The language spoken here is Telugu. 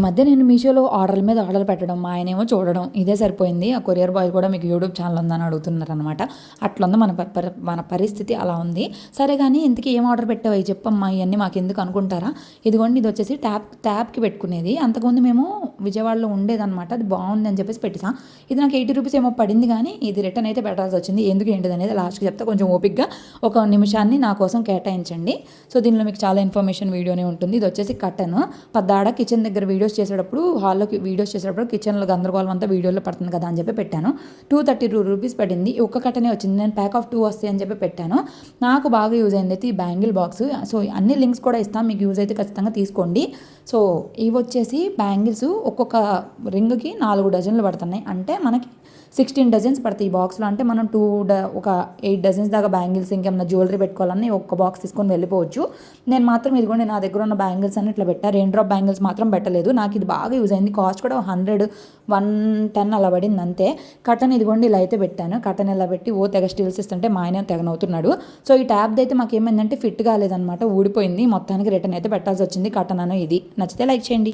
ఈ మధ్య నేను మీషోలో ఆర్డర్ల మీద ఆర్డర్ పెట్టడం మా ఆయనేమో చూడడం ఇదే సరిపోయింది. ఆ కొరియర్ బాయ్ కూడా మీకు యూట్యూబ్ ఛానల్ ఉందని అడుగుతున్నారు అనమాట అట్లా ఉంది మన మన పరిస్థితి అలా ఉంది. సరే కానీ ఇంతకీ ఏం ఆర్డర్ పెట్టావు? అవి చెప్పమ్మా ఇవన్నీ మాకు ఎందుకు అనుకుంటారా? ఇదిగోండి ఇది వచ్చేసి ట్యాప్ ట్యాప్కి పెట్టుకునేది. అంతకుముందు మేము విజయవాడలో ఉండేదన్నమాట. అది బాగుంది అని చెప్పేసి పెట్టేసాం. ఇది నాకు ఎయిటీ రూపీస్ ఏమో పడింది కానీ ఇది రిటర్న్ అయితే పెట్టాల్సి వచ్చింది. ఎందుకు ఏంటిది అనేది లాస్ట్కి చెప్తే. కొంచెం ఓపిక్గా ఒక నిమిషాన్ని నా కోసం కేటాయించండి. సో దీనిలో మీకు చాలా ఇన్ఫర్మేషన్ వీడియోనే ఉంటుంది. ఇది వచ్చేసి కటన్. పద్దాడ కిచెన్ దగ్గర వీడియోస్ చేసేటప్పుడు హాల్లో వీడియోస్ చేసేటప్పుడు కిచెన్లో గందరగోళం అంతా వీడియోలో పడుతుంది కదా అని చెప్పి పెట్టాను. టూ థర్టీ టూ రూపీస్ పడింది. ఒక్క కట్టనే వచ్చింది. నేను ప్యాక్ ఆఫ్ టూ వస్తాయి అని చెప్పి పెట్టాను. నాకు బాగా యూజ్ అయింది అయితే ఈ బ్యాంగిల్ బాక్స్. సో అన్ని లింక్స్ కూడా ఇస్తాను. మీకు యూజ్ అయితే ఖచ్చితంగా తీసుకోండి. సో ఇవి వచ్చేసి బ్యాంగిల్స్ ఒక్కొక్క రింగ్కి నాలుగు డజన్లు పడుతున్నాయి. అంటే మనకి సిక్స్టీన్ డజన్స్ పడతాయి ఈ బాక్స్లో. అంటే మనం టూ డ ఒక ఎయిట్ డజన్స్ దాకా బ్యాంగిల్స్ ఇంకేమైనా జ్యువెలరీ పెట్టుకోవాలని ఒక్క బాక్స్ తీసుకొని వెళ్ళిపోవచ్చు. నేను మాత్రం ఇదిగోండి నా దగ్గర ఉన్న బ్యాంగిల్స్ అని ఇట్లా పెట్టా. రెయిన్ డ్రాప్ బ్యాంగిల్స్ మాత్రం పెట్టలేదు. నాకు ఇది బాగా యూజ్ అయింది. కాస్ట్ కూడా హండ్రెడ్ వన్ టెన్ అలా పడింది అంతే. కటన్ ఇదిగోండి ఇలా అయితే పెట్టాను. కటన్ ఇలా పెట్టి ఓ తెగ స్టీల్స్ ఇస్తుంటే మా ఆయన తెగనవుతున్నాడు సో ఈ ట్యాబ్ అయితే మాకు ఏమైందంటే ఫిట్ కాలేదన్నమాట. ఊడిపోయింది. మొత్తానికి రిటర్న్ అయితే పెట్టాల్సి వచ్చింది కటన్ అను ఇది. నచ్చితే లైక్ చేయండి.